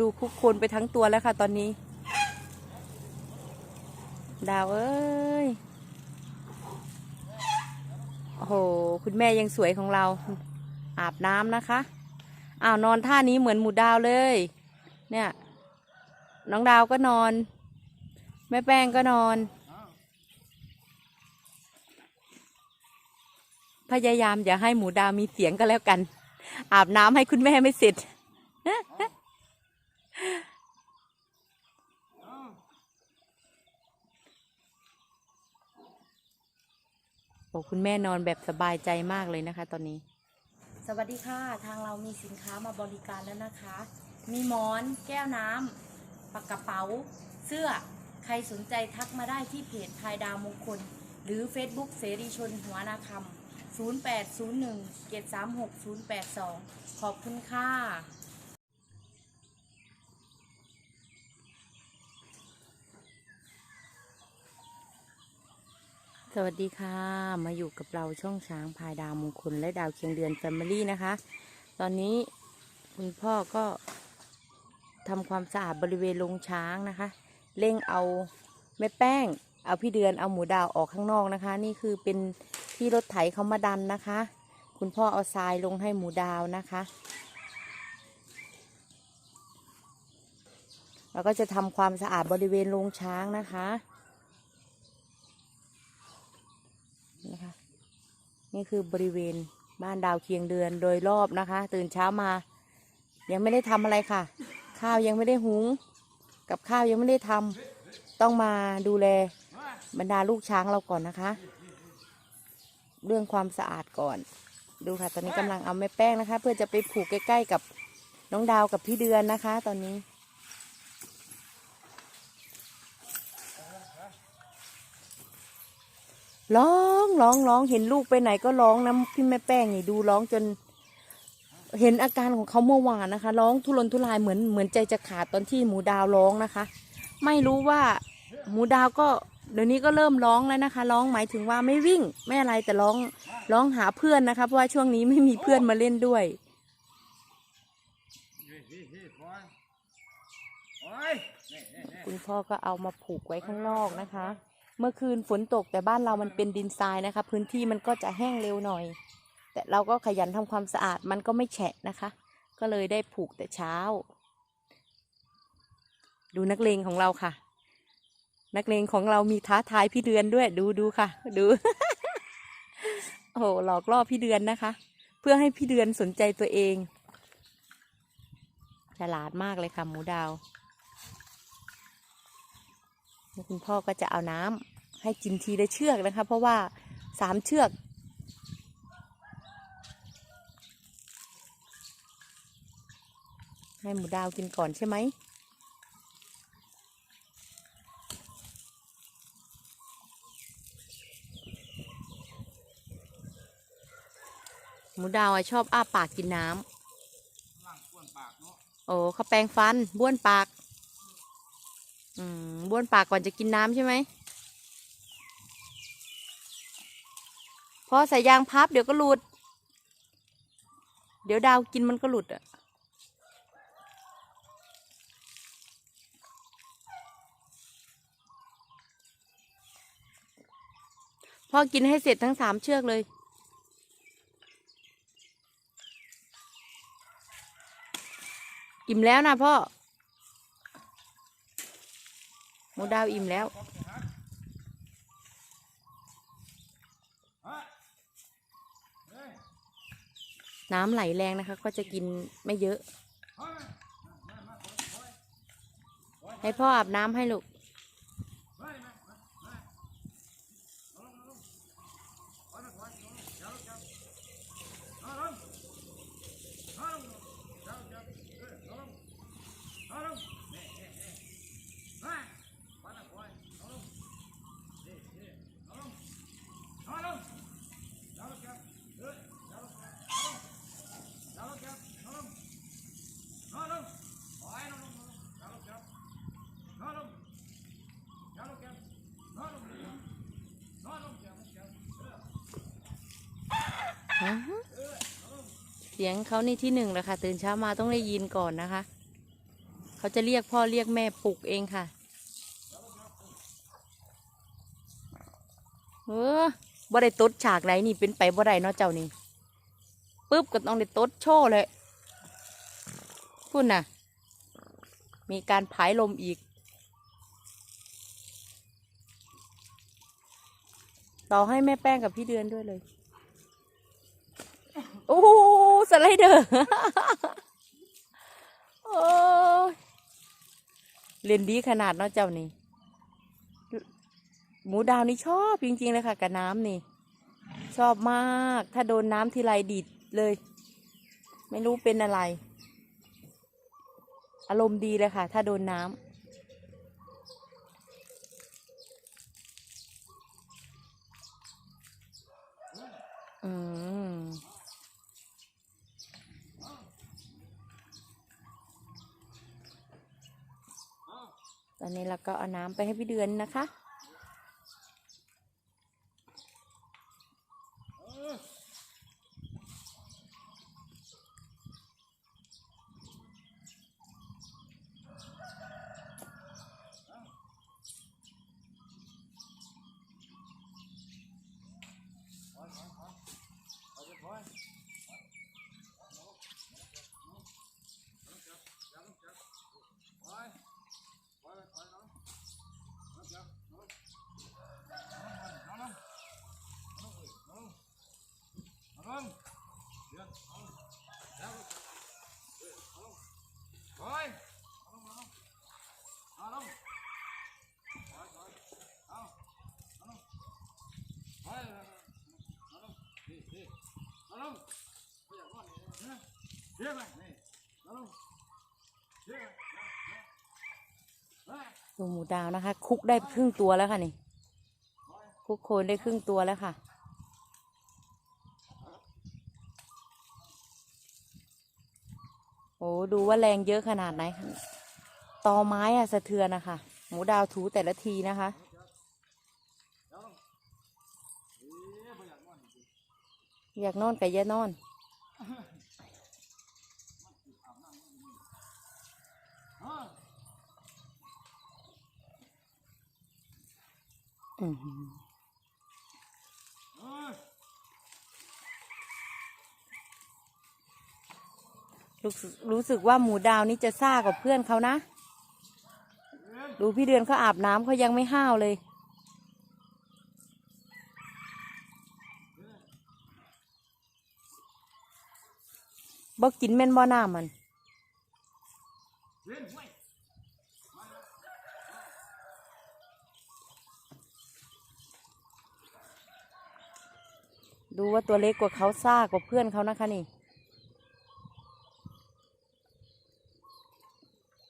ดูคุกโคนไปทั้งตัวแล้วค่ะตอนนี้ ดาวเอ้ย โอ้โห คุณแม่ยังสวยของเรา อาบน้ำนะคะอ้าวนอนท่านี้เหมือนหมูดาวเลย เนี่ย น้องดาวก็นอน แม่แป้งก็นอน พยายามอย่าให้หมูดาวมีเสียงก็แล้วกัน อาบน้ำให้คุณแม่ไม่เสร็จ คุณแม่นอนแบบสบายใจมากเลยนะคะ ตอนนี้ สวัสดีค่ะ ทางเรามีสินค้ามาบริการแล้วนะคะ มีหมอน แก้วน้ำปากกระเป๋า เสื้อ ใครสนใจทักมาได้ที่เพจพายดาวมงคล หรือ Facebook เสรีชนหัวนาคำ0801 736 082 ขอบคุณค่ะ สวัสดีค่ะ มาอยู่กับเราช่องช้างพายดาวมงคลและดาวเคียงเดือนแฟมิลี่นะคะ ตอนนี้คุณพ่อก็ทำความสะอาดบริเวณโรงช้างนะคะ เร่งเอาแม่แป้ง เอาพี่เดือนเอาหมูดาวออกข้างนอกนะคะ นี่คือเป็นที่รถไถเขามาดันนะคะ คุณพ่อเอาทรายลงให้หมูดาวนะคะแล้วก็จะทำความสะอาดบริเวณโรงช้างนะคะ นี่คือบริเวณบ้านดาวเคียงเดือนโดยรอบนะคะ ตื่นเช้ามา ยังไม่ได้ทำอะไรค่ะ ข้าวยังไม่ได้หุง กับข้าวยังไม่ได้ทำต้องมาดูแลบรรดาลูกช้างเราก่อนนะคะ เรื่องความสะอาดก่อน ดูค่ะ ตอนนี้กำลังเอาแม่แป้งนะคะ เพื่อจะไปผูกใกล้ๆกับน้องดาวกับพี่เดือนนะคะ ตอนนี้ ร้องร้องร้องเห็นลูกไปไหนก็ร้องนะพี่แม่แป้งนี่ดูร้องจน เห็นอาการของเขาเมื่อวานนะคะ ร้องทุรนทุรายเหมือนเหมือนใจจะขาดตอนที่หมูดาวร้องนะคะ ไม่รู้ว่าหมูดาวก็เดี๋ยวนี้ก็เริ่มร้องแล้วนะคะร้องหมายถึงว่าไม่วิ่งไม่อะไรแต่ร้องร้องหาเพื่อนนะคะเพราะว่าช่วงนี้ไม่มีเพื่อนมาเล่นด้วยคุณพ่อก็เอามาผูกไว้ข้างนอกนะคะ เมื่อคืนฝนตกแต่บ้านเรามันเป็นดินทรายนะคะ พื้นที่มันก็จะแห้งเร็วหน่อย แต่เราก็ขยันทำความสะอาดมันก็ไม่แฉะนะคะ ก็เลยได้ผูกแต่เช้า ดูนักเลงของเราค่ะ นักเลงของเรามีท้าทายพี่เดือนด้วย ดูดูค่ะ ดูโอ้โหหลอกล่อพี่เดือนนะคะ เพื่อให้พี่เดือนสนใจตัวเองฉลาดมากเลยค่ะหมูดาวแล้วคุณพ่อก็จะเอาน้ำ ให้กินทีละเชือกนะคะ เพราะว่าสามเชือก ให้หมูดาวกินก่อนใช่ไหมหมูดาวชอบอ้าปากกินน้ำโอ้เขาแปรงฟันบ้วนปาก อืมบ้วนปากก่อนจะกินน้ำใช่ไหม อใส่ยางพับเดี๋ยวก็หลุด เดี๋ยวดาวกินมันก็หลุดอะพ่อกินให้เสร็จทั้งสามเชือกเลย อิ่มแล้วนะพ่อหมูดาวอิ่มแล้ว น้ำไหลแรงนะคะ ก็จะกินไม่เยอะ ให้พ่ออาบน้ำให้ลูก อือฮึ เสียงเขานี่ที่หนึ่งแหละค่ะ ตื่นเช้ามาต้องได้ยินก่อนนะคะ เขาจะเรียกพ่อเรียกแม่ปลุกเองค่ะเออบ่ได้ตดฉากไหนนี่เป็นไปบ่ได้เนาะเจ้านี่ปุ๊บก็ต้องได้ตดโชว์เลยพูดน่ะมีการผายลมอีก ต่อให้แม่แป้งกับพี่เดือนด้วยเลย สไลเดอร์โอ้เรียนดีขนาดเนาะเจ้านี่ หมูดาวนี่ชอบจริงๆเลยค่ะกับน้ำนี่ ชอบมาก ถ้าโดนน้ำทีไรดิดเลย ไม่รู้เป็นอะไร อารมณ์ดีเลยค่ะ ถ้าโดนน้ำอืม ตอนนี้เราก็เอาน้ำไปให้พี่เดือนนะคะ ดูหมูดาวนะคะ คุกได้ครึ่งตัวแล้วค่ะนี่คุกโคนได้ครึ่งตัวแล้วค่ะ โอ้ดูว่าแรงเยอะขนาดไหนตอไม้อะสะเทือนนะคะหมูดาวถูแต่ละทีนะคะอยากนอนกับยานอน อือหือ รู้สึกรู้สึกว่าหมูดาวนี่จะซ่ากว่าเพื่อนเขานะ ดูพี่เดือนเขาอาบน้ำเขายังไม่ห้าวเลยบ่กินแม่นบ่น้ำมัน ดูว่าตัวเล็กกว่าเขาซ่ากว่าเพื่อนเขานะคะนี่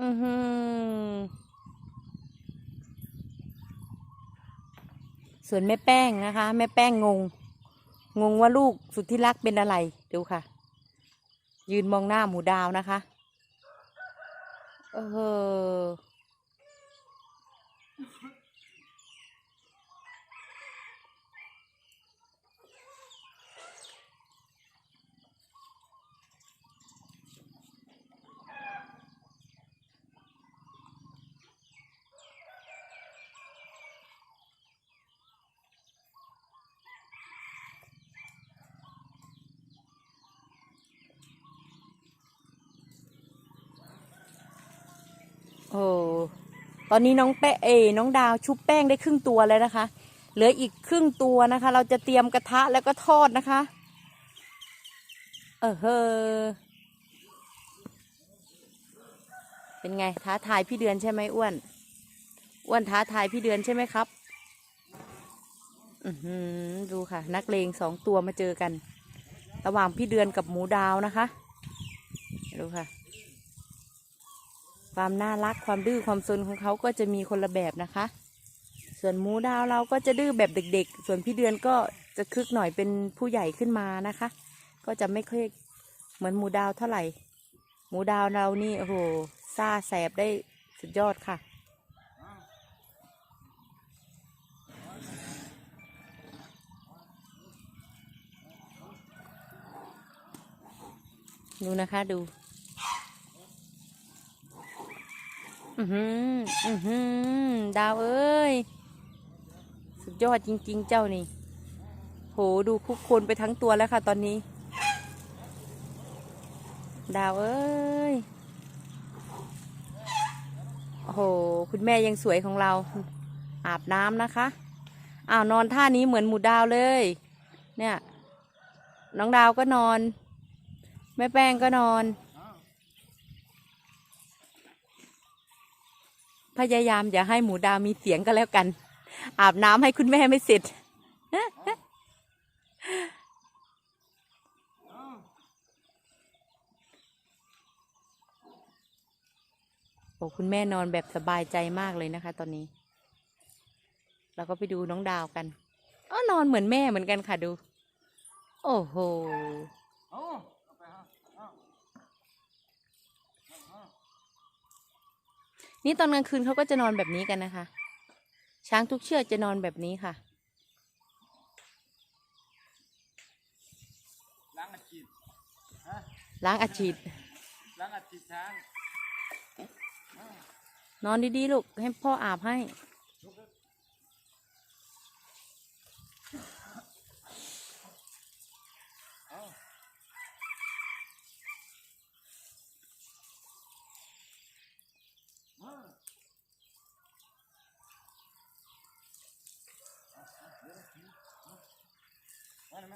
อือหือส่วนแม่แป้งนะคะ แม่แป้งงง งงว่าลูกสุดที่รักเป็นอะไร ดูค่ะ ยืนมองหน้าหมูดาวนะคะ เออ โอ้ตอนนี้น้องแป้เอน้องดาวชุบแป้งได้ครึ่งตัวแล้วนะคะ เหลืออีกครึ่งตัวนะคะ เราจะเตรียมกระทะแล้วก็ทอดนะคะ เออเฮอเป็นไงท้าทายพี่เดือนใช่ไหมอ้วน อ้วนท้าทายพี่เดือนใช่ไหมครับ อือหือดูค่ะ นักเลงสองตัวมาเจอกัน ระหว่างพี่เดือนกับหมูดาวนะคะ ดูค่ะ ความน่ารักความดื้อความซนของเขาก็จะมีคนละแบบนะคะ ส่วนหมูดาวเราก็จะดื้อแบบเด็ก ๆ ส่วนพี่เดือนก็จะคึกหน่อยเป็นผู้ใหญ่ขึ้นมานะคะ ก็จะไม่ค่อยเหมือนหมูดาวเท่าไหร่ หมูดาวเรานี่โอ้โหซ่าแสบได้สุดยอดค่ะ ดูนะคะดู อือหืออือหือดาวเอ้ย สุดยอดจริง ๆ เจ้านี่ โห ดูคุกคนไปทั้งตัวแล้วค่ะ ตอนนี้ ดาวเอ้ย โอ้โห คุณแม่ยังสวยของเรา อาบน้ำนะคะ อ้าว นอนท่านี้เหมือนหมูดาวเลย เนี่ย น้องดาวก็นอน แม่แป้งก็นอน พยายามอย่าให้หมูดาวมีเสียงก็แล้วกัน อาบน้ำให้คุณแม่ไม่เสร็จโอ้คุณแม่นอนแบบสบายใจมากเลยนะคะ ตอนนี้ เราก็ไปดูน้องดาวกันอ๋อนอนเหมือนแม่เหมือนกันค่ะดู โอ้โห เอาเอาไปฮะเอา นี่ตอนกลางคืนเขาก็จะนอนแบบนี้กันนะคะ ช้างทุกเชือกจะนอนแบบนี้ค่ะล้างอาจีดล้างอาชีพล้างอาชีพช้างนอนดีๆลูกให้พ่ออาบให้ เอาเอาเอาได้ ไหม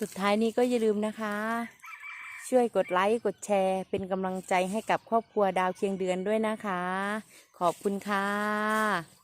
สุดท้ายนี้ก็อย่าลืมนะคะ ช่วยกดไลค์ กดแชร์ เป็นกำลังใจให้กับครอบครัวดาวเคียงเดือนด้วยนะคะ ขอบคุณค่ะ